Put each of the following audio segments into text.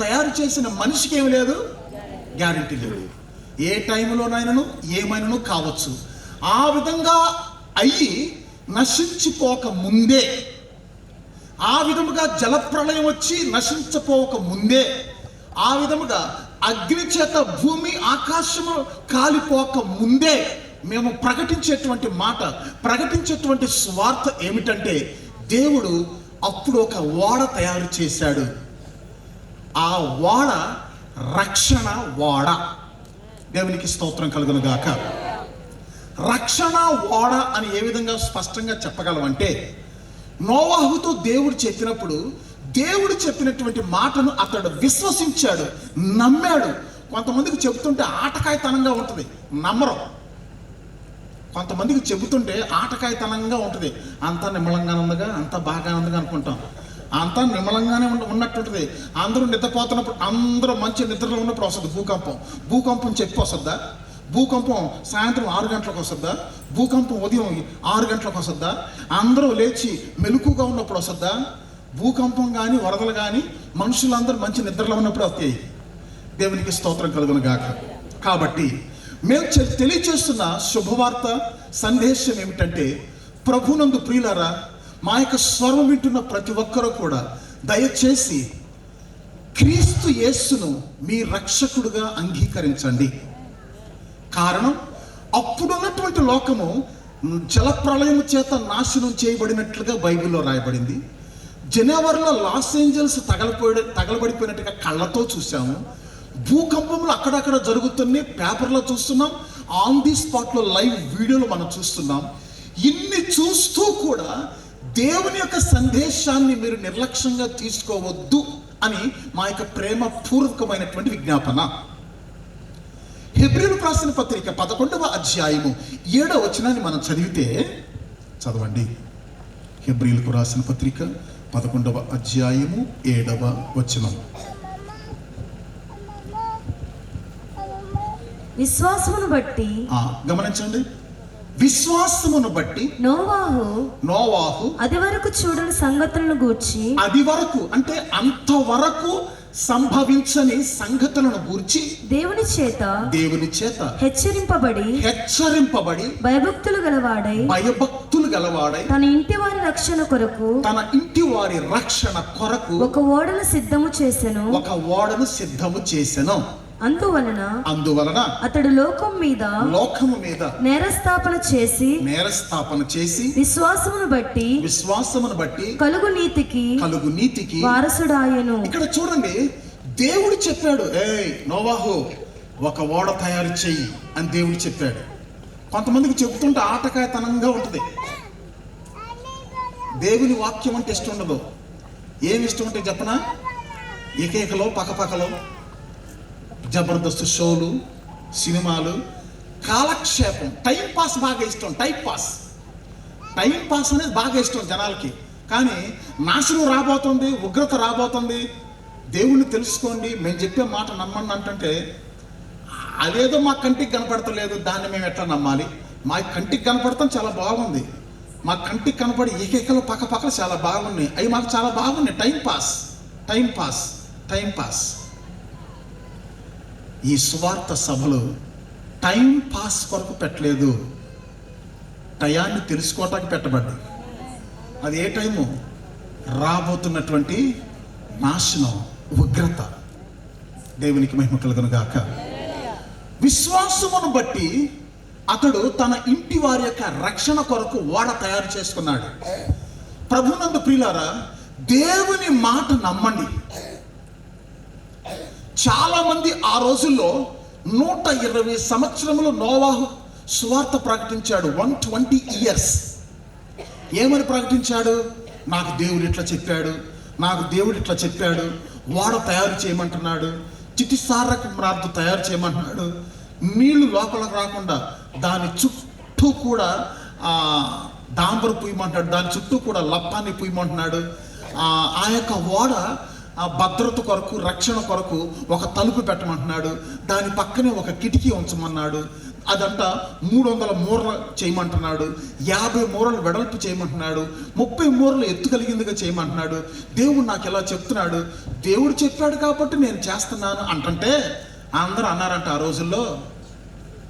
తయారు చేసిన మనిషికి ఏమి లేదు? గ్యారంటీ లేదు. ఏ టైంలోనైనాను ఏమైనాను కావచ్చు. ఆ విధంగా అయ్యి నశించిపోక ముందే ఆ విధముగా జలప్రళయం వచ్చి నశించపోక ముందే ఆ విధముగా అగ్ని చేత భూమి ఆకాశము కాలిపోక ముందే మేము ప్రకటించేటువంటి మాట ప్రకటించేటువంటి స్వార్థ ఏమిటంటే దేవుడు అప్పుడు ఒక ఓడ తయారు చేశాడు. ఆ ఓడ రక్షణ ఓడ. దేవునికి స్తోత్రం కలుగును గాక రక్షణ ఓడ అని ఏ విధంగా స్పష్టంగా చెప్పగలమంటే నోవాహుతో దేవుడు చెప్పినప్పుడు దేవుడు చెప్పినటువంటి మాటను అతడు విశ్వసించాడు నమ్మాడు. కొంతమందికి చెబుతుంటే ఆటకాయతనంగా ఉంటుంది నమ్మరు. కొంతమందికి చెబుతుంటే ఆటకాయతనంగా ఉంటుంది. అంతా నిమ్మలంగా ఉందిగా అంతా బాగా ఉందిగా అనుకుంటాం. అంతా నిమ్మలంగానే ఉన్న ఉన్నట్టుంటుంది. అందరూ నిద్రపోతున్నప్పుడు అందరూ మంచి నిద్రలో ఉన్నప్పుడు వస్తుంది భూకంపం. భూకంపం చెప్పి వస్తుందా? భూకంపం సాయంత్రం ఆరు గంటలకు వస్తుందా? భూకంపం ఉదయం ఆరు గంటలకు వస్తుందా? అందరూ లేచి మెలుకుగా ఉన్నప్పుడు వస్తుందా? భూకంపం కానీ వరదలు కానీ మనుషులందరూ మంచి నిద్రలో ఉన్నప్పుడు వస్తాయి. దేవునికి స్తోత్రం కలుగును గాక. కాబట్టి మేము తెలియచేస్తున్న శుభవార్త సందేశం ఏమిటంటే ప్రభునందు ప్రియులారా మా యొక్క స్వరం వింటున్న ప్రతి ఒక్కరూ కూడా దయచేసి క్రీస్తు యేస్సును మీ రక్షకుడుగా అంగీకరించండి. కారణం అప్పుడున్నటువంటి లోకము జలప్రళయం చేత నాశనం చేయబడినట్లుగా బైబిల్లో రాయబడింది. జనవరిలో లాస్ ఏంజల్స్ తగలపోయి తగలబడిపోయినట్టుగా కళ్ళతో చూసాము భూకంపములు అక్కడక్కడ జరుగుతున్నాయి పేపర్లో చూస్తున్నాం ఆన్ ది స్పాట్లో లైవ్ వీడియోలు మనం చూస్తున్నాం. ఇన్ని చూస్తూ కూడా దేవుని యొక్క సందేశాన్ని మీరు నిర్లక్ష్యంగా తీసుకోవద్దు అని మా యొక్క ప్రేమ పూర్వకమైనటువంటి విజ్ఞాపన. హెబ్రిల్ రాసిన పత్రిక పదకొండవ అధ్యాయము ఏడవ వచనాన్ని మనం చదివితే చదవండి. హెబ్రిల్కు రాసిన పత్రిక పదకొండవ అధ్యాయము ఏడవ వచనం. విశ్వాసమును బట్టి గమనించండి. విశ్వాసమును బట్టి నోవాహు నోవాహు అది వరకు చూడని సంగతులను గూర్చి అది వరకు అంటే అంతవరకు సంభవించని సంగతులను గూర్చి దేవుని చేత దేవుని చేత హెచ్చరింపబడి హెచ్చరింపబడి భయభక్తులు గలవాడై భయభక్తులు గలవాడై తన ఇంటి వారి రక్షణ కొరకు తన ఇంటి వారి రక్షణ కొరకు ఒక ఓడను సిద్ధము చేసెను. ఒక ఓడను సిద్ధము చేసెను. అందువలన అందువలన అతడు లోకం మీద లోకము మీద నేరస్థాపన చేసి నేరస్థాపన చేసి విశ్వాసమును బట్టి విశ్వాసమును బట్టి కలుగు నీతికి కలుగు నీతికి వారసుడాయను. ఇక్కడ చూడండి దేవుడు చెప్పాడు ఏయ్ నోవాహు ఒక ఓడ తయారు చెయ్యి అని దేవుడు చెప్పాడు. కొంతమందికి చెబుతుంటే ఆటకాయతనంగా ఉంటుంది. దేవుని వాక్యం అంటే ఇష్టం ఉండదు. ఏమి ఇష్టం అంటే చెప్పనా? ఏకేకలో పక్కపక్కలో. జబర్దస్త్ షోలు సినిమాలు కాలక్షేపం. టైం పాస్ బాగా ఇష్టం టైం పాస్ టైం పాస్ అనేది బాగా ఇష్టం జనాలకి. కానీ నాశనం రాబోతుంది ఉగ్రత రాబోతుంది. దేవుణ్ణి తెలుసుకోండి మేము చెప్పే మాట నమ్మండి అంటే అదేదో మా కంటికి కనపడతలేదు దాన్ని మేము ఎట్లా నమ్మాలి? మా కంటికి కనపడతాం చాలా బాగుంది. మా కంటికి కనపడి ఏకైకలు పక్క పక్కన చాలా బాగున్నాయి. అవి మాకు చాలా బాగున్నాయి. Time pass time pass time pass ఈ సువార్త సభలు టైం పాస్ కొరకు పెట్టలేదు. టయాన్ని తెలుసుకోవటానికి పెట్టబడ్డాయి. అది ఏ టైము? రాబోతున్నటువంటి నాశనం ఉగ్రత. దేవునికి మహిమ కలుగును గాక విశ్వాసమును బట్టి అతడు తన ఇంటి వారి యొక్క రక్షణ కొరకు ఓడ తయారు చేసుకున్నాడు. ప్రభునందు ప్రియులారా దేవుని మాట నమ్మండి. చాలా మంది ఆ రోజుల్లో నూట ఇరవై సంవత్సరములు నోవాహు సువార్త ప్రకటించాడు వన్ ట్వంటీ ఇయర్స్. ఏమని ప్రకటించాడు? నాకు దేవుడు ఇట్లా చెప్పాడు నాకు దేవుడు ఇట్లా చెప్పాడు వాడ తయారు చేయమంటున్నాడు చితిసారక ప్రార్థ తయారు చేయమంటున్నాడు నీళ్ళు లోపలికి రాకుండా దాని చుట్టూ కూడా ఆ, డాంబరు దాని చుట్టూ కూడా లప్పాన్ని పూయమంటున్నాడు ఆ యొక్క ఓడ ఆ భద్రత కొరకు రక్షణ కొరకు ఒక తలుపు పెట్టమంటున్నాడు. దాని పక్కనే ఒక కిటికీ ఉంచమన్నాడు. అదంట మూడు వందల మూరలు చేయమంటున్నాడు. యాభై మూరలు వెడల్పు చేయమంటున్నాడు. ముప్పై మూరలు ఎత్తు కలిగిందిగా చేయమంటున్నాడు. దేవుడు నాకు ఇలా చెప్తున్నాడు. దేవుడు చెప్పాడు కాబట్టి నేను చేస్తున్నాను అంటుంటే అందరూ అన్నారంట ఆ రోజుల్లో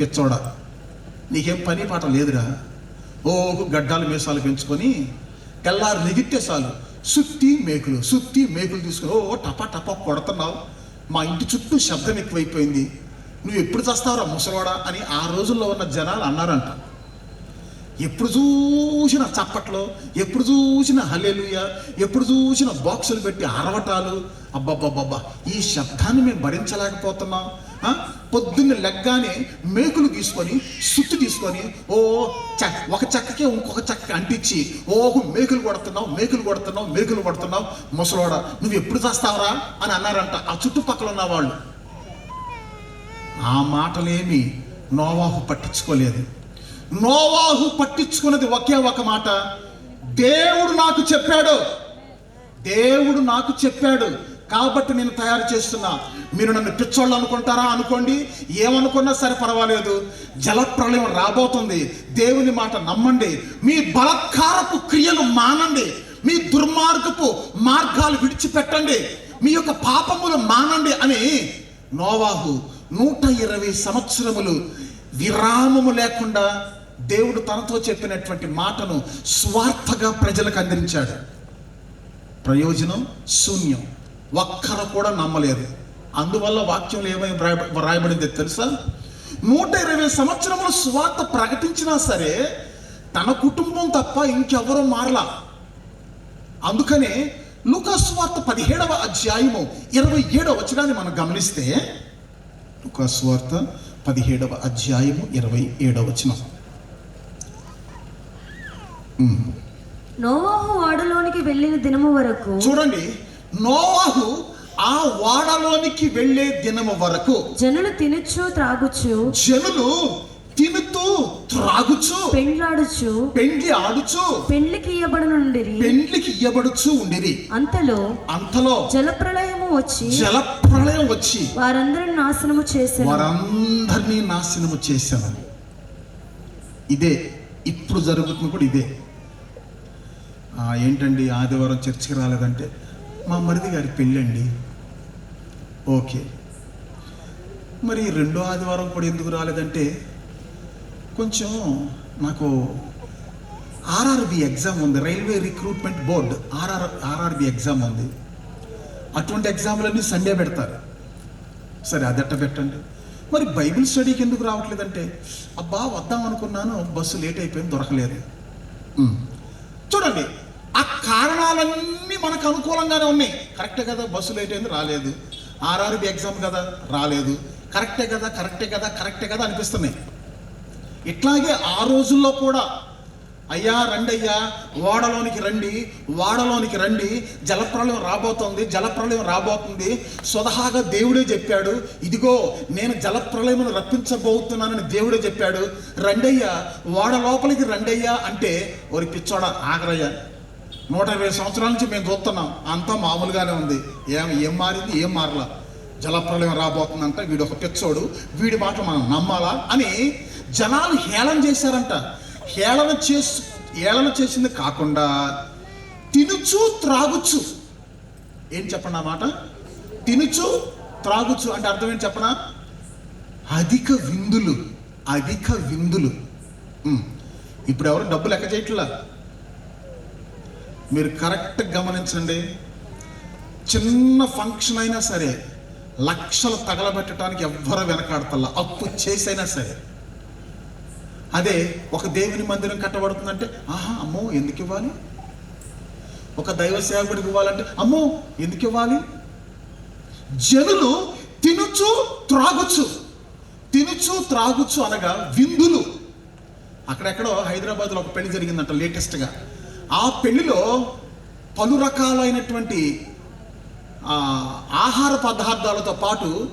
పిచ్చోడా నీకేం పని పాట లేదురా? ఓ గడ్డాలు మీసాలు పెంచుకొని తెల్లారు నెగితే చాలు. సుత్తి మేకులు సుత్తి మేకులు తీసుకుని ఓ టపా టపా కొడుతున్నావు. మా ఇంటి చుట్టూ శబ్దం ఎక్కువైపోయింది. నువ్వు ఎప్పుడు చస్తావురా ముసలోడా? అని ఆ రోజుల్లో ఉన్న జనాలు అన్నారంట. ఎప్పుడు చూసిన చప్పట్లు ఎప్పుడు చూసిన హలేలుయ ఎప్పుడు చూసిన బాక్సులు పెట్టి అరవటాలు. అబ్బబ్బబ్బబ్బా ఈ శబ్దాన్ని మేము భరించలేకపోతున్నాం. పొద్దున్న లెగ్గానే మేకులు తీసుకొని సుత్తు తీసుకొని ఓ చక్క ఒక చెక్కకే ఇంకొక చెక్క అంటించి ఓహు మేకులు కొడుతున్నావు మేకులు కొడుతున్నావు మేకులు కొడుతున్నావు. ముసలోడా నువ్వు ఎప్పుడు చేస్తావరా అని అన్నారంట. ఆ చుట్టుపక్కల ఉన్న వాళ్ళు. ఆ మాటలేమి నోవాహు పట్టించుకోలేదు. నోవాహు పట్టించుకున్నది ఒకే ఒక మాట. దేవుడు నాకు చెప్పాడు. దేవుడు నాకు చెప్పాడు. కాబట్టి నేను తయారు చేస్తున్నా. మీరు నన్ను పిచ్చోళ్ళు అనుకుంటారా అనుకోండి. ఏమనుకున్నా సరే పర్వాలేదు. జలప్రళయం రాబోతుంది. దేవుని మాట నమ్మండి. మీ బలత్కారపు క్రియలు మానండి. మీ దుర్మార్గపు మార్గాలు విడిచిపెట్టండి. మీ యొక్క పాపములు మానండి అని నోవాహు నూట ఇరవై సంవత్సరములు విరామము లేకుండా దేవుడు తనతో చెప్పినటువంటి మాటను స్వార్థగా ప్రజలకు అందించాడు. ప్రయోజనం శూన్యం. ఒక్కరు కూడా నమ్మలేదు. అందువల్ల వాక్యంలో ఏమై వ్రాయబడింది తెలుసా? నూట ఇరవై సంవత్సరములు స్వార్థ ప్రకటించినా సరే తన కుటుంబం తప్ప ఇంకెవరూ మారలా. అందుకనే లూకాసు వార్త పదిహేడవ అధ్యాయము ఇరవై ఏడవ వచనాన్ని మనం గమనిస్తే లూకాసు వార్త పదిహేడవ అధ్యాయము ఇరవై ఏడవ వచనం. నోవాహు వాడలోనికి వెళ్ళిన దినము వరకు చూడండి నోవాహు ఆ వాడలోనికి వెళ్ళే దినము వరకు జనులు తినుచు త్రాగుచు. జనులు తినుతూ త్రాగుచు. పెండ్లాడుచు. పెండ్లి ఆడుచు. పెండ్లికి ఇయ్యబడనుండిరి పెండ్లికి ఇయ్యబడుచు ఉండిరి. అంతలో అంతలో జలప్రళయము వచ్చి జల ప్రళయం వచ్చి వారందరిని నాశనము చేశారు వారందరినీ నాశనము చేశాను ఇదే ఇప్పుడు జరుగుతుంది కూడా ఇదే. ఆ, ఏంటండి ఆదివారం చర్చికి రాలేదంటే మా మరిది గారి పెళ్ళండి. ఓకే. మరి రెండో ఆదివారం కూడా ఎందుకు రాలేదంటే కొంచెం నాకు ఆర్ఆర్బి ఎగ్జామ్ ఉంది railway recruitment board RR RRB exam ఉంది. అటువంటి ఎగ్జామ్లన్నీ సండే పెడతారు. సరే అదట్ట పెట్టండి. మరి బైబిల్ స్టడీకి ఎందుకు రావట్లేదంటే అబ్బా వద్దాం అనుకున్నాను బస్సు లేట్ అయిపోయింది దొరకలేదు. చూడండి ఆ కారణాలన్నీ మనకు అనుకూలంగానే ఉన్నాయి. కరెక్టే కదా? బస్సు లేట్ అయింది రాలేదు. ఆర్ఆర్బి ఎగ్జామ్ కదా? రాలేదు. కరెక్టే కదా? కరెక్టే కదా? కరెక్టే కదా? అనిపిస్తున్నాయి. ఇట్లాగే ఆ రోజుల్లో కూడా అయ్యా రండయ్యా ఓడలోనికి రండి వాడలోనికి రండి జలప్రలయం రాబోతోంది జలప్రళయం రాబోతుంది. స్వతహాగా దేవుడే చెప్పాడు ఇదిగో నేను జలప్రలయం రప్పించబోతున్నానని దేవుడే చెప్పాడు. రండయ్యా ఓడ లోపలికి రండయ్యా అంటే ఒరి పిచ్చోడ ఆగరయ్యా. నూట ఇరవై సంవత్సరాల నుంచి మేము చూస్తున్నాం. అంతా మామూలుగానే ఉంది. ఏం ఏం మారింది? ఏం మారలా? జలప్రలయం రాబోతుందంట. వీడు ఒక పిచ్చోడు. వీడి మాట మనం నమ్మాలా అని జనాలు హేళన చేశారంట. హేళన చేసి హేళన చేసింది కాకుండా తినుచు త్రాగుచు. ఏం చెప్పండి ఆ మాట? తినుచు త్రాగుచు అంటే అర్థం ఏంటి చెప్పనా? అధిక విందులు. అధిక విందులు. ఇప్పుడు ఎవరు డబ్బు లెక్క చేయట్లా? మీరు కరెక్ట్ గమనించండి. చిన్న ఫంక్షన్ అయినా సరే లక్షలు తగలబెట్టడానికి ఎవ్వరు వెనకాడతల్లా. అప్పు చేసైనా సరే. అదే ఒక దేవుని మందిరం కట్టబడుతుందంటే ఆహా అమ్మో ఎందుకు ఇవ్వాలి? ఒక దైవ సేవకుడికి ఇవ్వాలంటే అమ్మో ఎందుకు ఇవ్వాలి? జనులు తినుచు త్రాగుచు. తినుచు త్రాగుచు అనగా విందులు. అక్కడెక్కడో హైదరాబాద్లో ఒక పెళ్ళి జరిగిందంట లేటెస్ట్గా. ఆ పెళ్ళిలో పలు రకాలైనటువంటి ఆహార పదార్థాలతో పాటు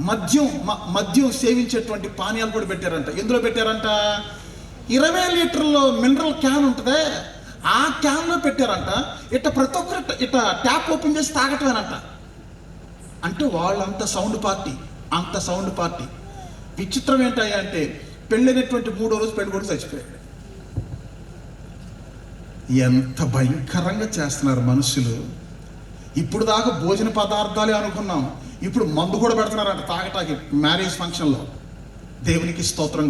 మద్యం మ- మద్యం సేవించేటువంటి పానీయాలు కూడా పెట్టారంట. ఎందులో పెట్టారంట? ఇరవై లీటర్ల మినరల్ క్యాన్ ఉంటుందే. ఆ క్యాన్లో పెట్టారంట. ఇట్ట ప్రతి ఒక్కరు ఇట్ట ట్యాప్ ఓపెన్ చేసి తాగటమేనంట. అంటే వాళ్ళంత సౌండ్ పార్టీ అంత సౌండ్ పార్టీ. విచిత్రం ఏంటంటే అంటే పెళ్ళైనటువంటి మూడో రోజు పెళ్ళి కూడా చచ్చిపోయాడు. ఎంత భయంకరంగా చేస్తున్నారు మనుషులు. ఇప్పుడు దాకా భోజన పదార్థాలే అనుకున్నాం. ఇప్పుడు మందు కూడా పెడుతున్నారంట తాగటాకి మ్యారేజ్ ఫంక్షన్లో. దేవునికి స్తోత్రం